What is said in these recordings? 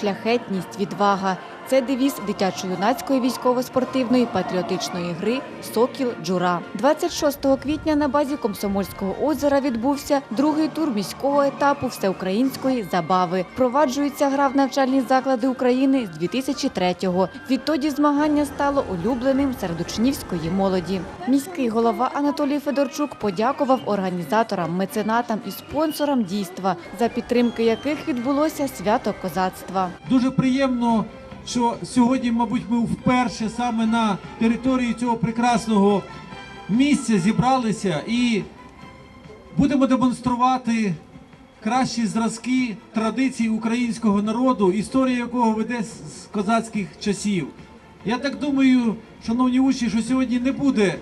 Шляхетність, відвага це девіз дитячо-юнацької військово-спортивної патріотичної гри Сокіл Джура. 26 квітня на базі Комсомольського озера відбувся другий тур міського етапу всеукраїнської забави. Впроваджується гра в навчальні заклади України з 2003-го. Відтоді змагання стало улюбленим серед учнівської молоді. Міський голова Анатолій Федорчук подякував організаторам, меценатам і спонсорам дійства, за підтримки яких відбулося свято козацтва. Дуже приємно, що сьогодні, мабуть, ми вперше саме на території цього прекрасного місця зібралися і будемо демонструвати кращі зразки традицій українського народу, історія якого веде з козацьких часів. Я так думаю, шановні учні, що сьогодні не буде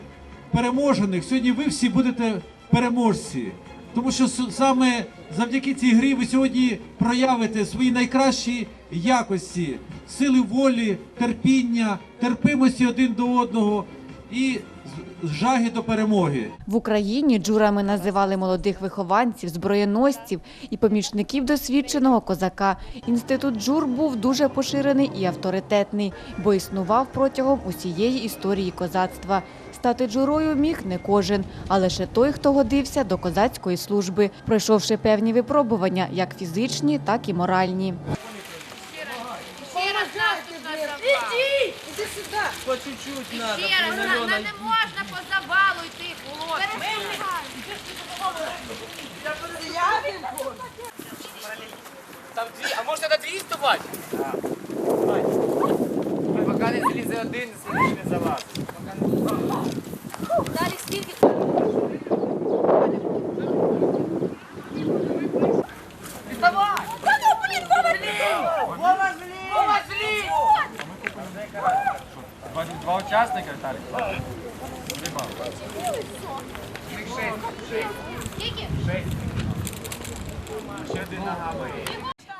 переможених. Сьогодні ви всі будете переможці. Тому що саме завдяки цій грі ви сьогодні проявите свої найкращі якості, сили волі, терпіння, терпимості один до одного і жаги до перемоги. В Україні джурами називали молодих вихованців, зброєносців і помічників досвідченого козака. Інститут джур був дуже поширений і авторитетний, бо існував протягом усієї історії козацтва. Стати джурою міг не кожен, а лише той, хто годився до козацької служби, пройшовши певні випробування, як фізичні, так і моральні. По не можна по завалу йти. Там дві, а може на дві ступати? Поки не злізе один, слідчий не Два, учасника, Віталій? Скільки? Ще один ногами.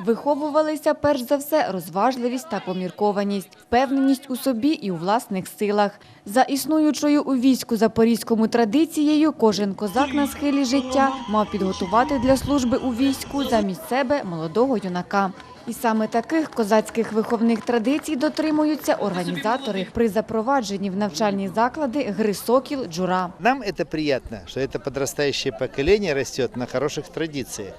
Виховувалися перш за все розважливість та поміркованість, впевненість у собі і у власних силах. За існуючою у війську запорізькому традицією, кожен козак на схилі життя мав підготувати для служби у війську замість себе молодого юнака. І саме таких козацьких виховних традицій дотримуються організатори при запровадженні в навчальні заклади гри сокіл джура. Нам это приятно, что это подрастающее поколение растет на хороших традициях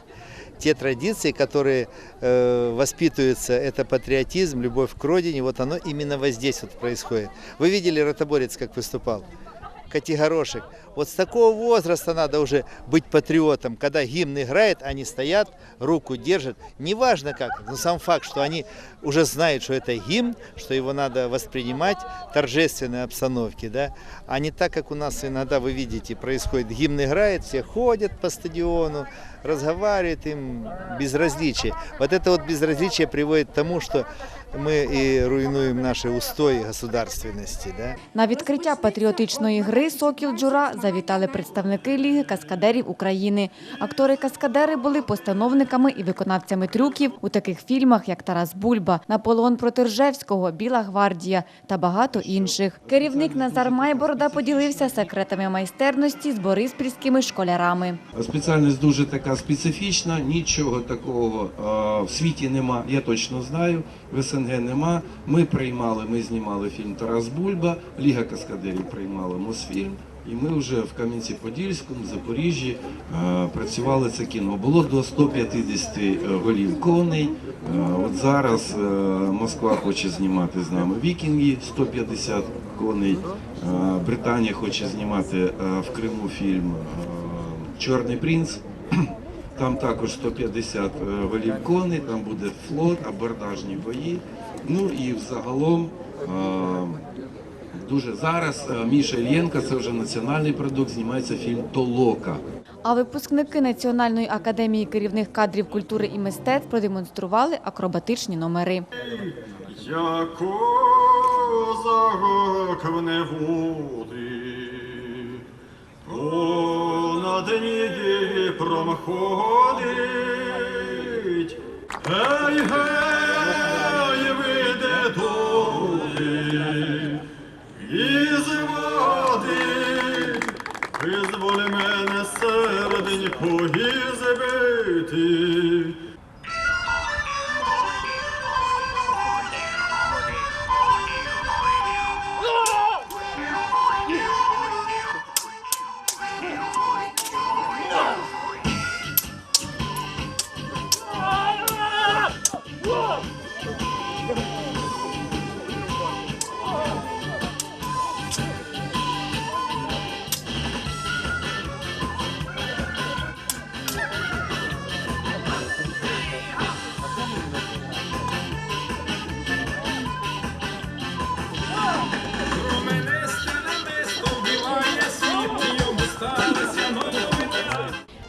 Те традиции, которые э, воспитываются, это патриотизм, любовь к родине, вот оно именно вот здесь вот происходит. Вы видели ротоборец, как выступал? Категорошек. Вот с такого возраста надо уже быть патриотом. Когда гимн играет, они стоят, руку держат. Неважно как, но сам факт, что они уже знают, что это гимн, что его надо воспринимать в торжественной обстановке, да, а не так, как у нас иногда, вы видите, происходит. Гимн играет, все ходят по стадиону, разговаривают, им безразличие. Вот это вот безразличие приводит к тому, что мы и руйнуем наши устои государственности, да. На відкриття патріотичної гри Сокіл Джура завітали представники Ліги каскадерів України. Актори-каскадери були постановниками і виконавцями трюків у таких фільмах, як Тарас Бульба, Наполеон проти Ржевського, Біла гвардія та багато інших. Керівник Назар Майборода поділився секретами майстерності з бориспільськими школярами. Спеціальність дуже така специфічна, нічого такого в світі нема, я точно знаю, в СНГ нема. Ми приймали, ми знімали фільм Тарас Бульба, Ліга Каскадерів приймала Мосфільм. І ми вже в Кам'янці-Подільському, Запоріжжі е, працювали це кіно. Було до 150 голів коней. Е, от зараз е, Москва хоче знімати з нами вікінги 150 коней. Е, Британія хоче знімати е, в Криму фільм е, Чорний принц. Там також 150 е, голів коней, там буде флот, абордажні бої. Ну і взагалом е, дуже зараз е, Міша Ільєнка, це вже національний продукт, знімається фільм Толока. А випускники Національної академії керівних кадрів культури і мистецтв продемонстрували акробатичні номери. Я козак в неводи, понад Дніпром ходить, гей, гей, серденько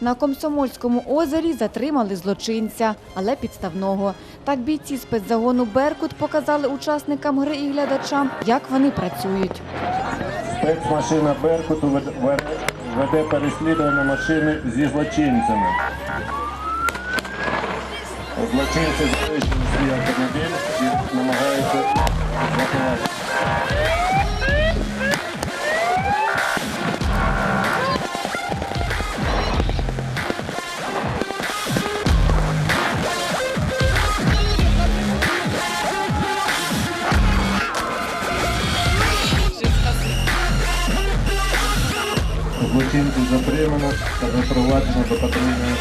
На Комсомольському озері затримали злочинця, але підставного. Так бійці спецзагону Беркут показали учасникам гри і глядачам, як вони працюють. Спецмашина Беркуту веде- переслідування машини зі злочинцями. Злочинці залишили свій автомобіль і намагаються заховати. Злочинців затримано та запроваджено до патрульної.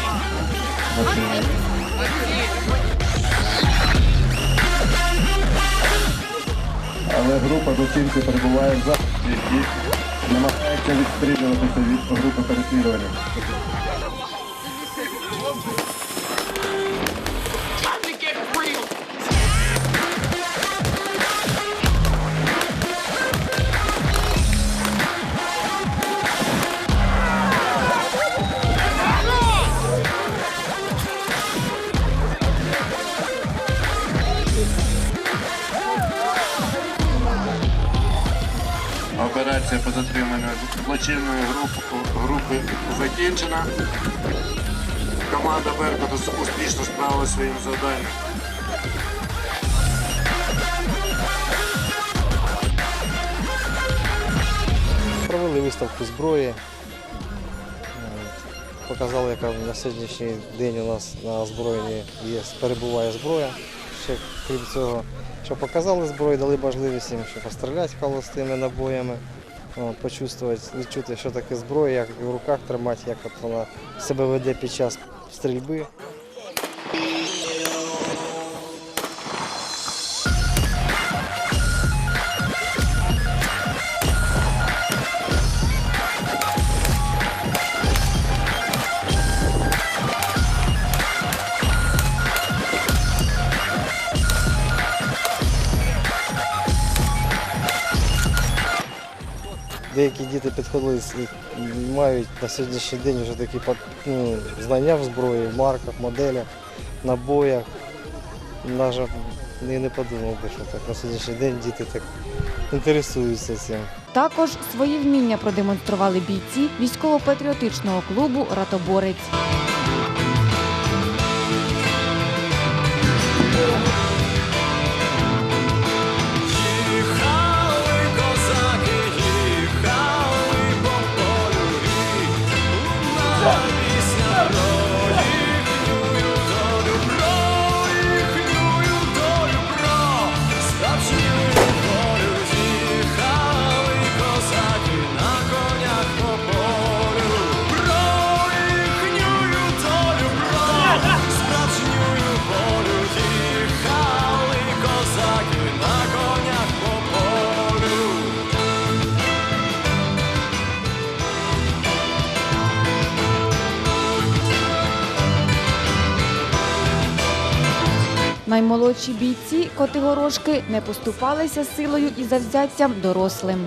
Але група злочинців перебуває в захисті і намагається відстрілюватися від групи переслідування. Операція по затриманню злочинної групи, групи закінчена. Команда Беркуту успішно справила своїм завданням. Провели виставку зброї. Показали, яка на сьогоднішній день у нас на озброєнні є, перебуває зброя. Ще крім цього, що показали зброю, дали можливість їм ще постріляти холостими набоями, почувствувати, відчути, що таке зброя, як в руках тримати, як от вона себе веде під час стрільби. Деякі діти підходили мають на сьогоднішній день вже такі ну, знання в зброї, в марках, моделях, набоях. Навіть не подумав би, що так на сьогоднішній день діти так інтересуються цим. Також свої вміння продемонстрували бійці військово-патріотичного клубу Ратоборець. Наймолодші бійці Котигорошки не поступалися силою і завзяттям дорослим.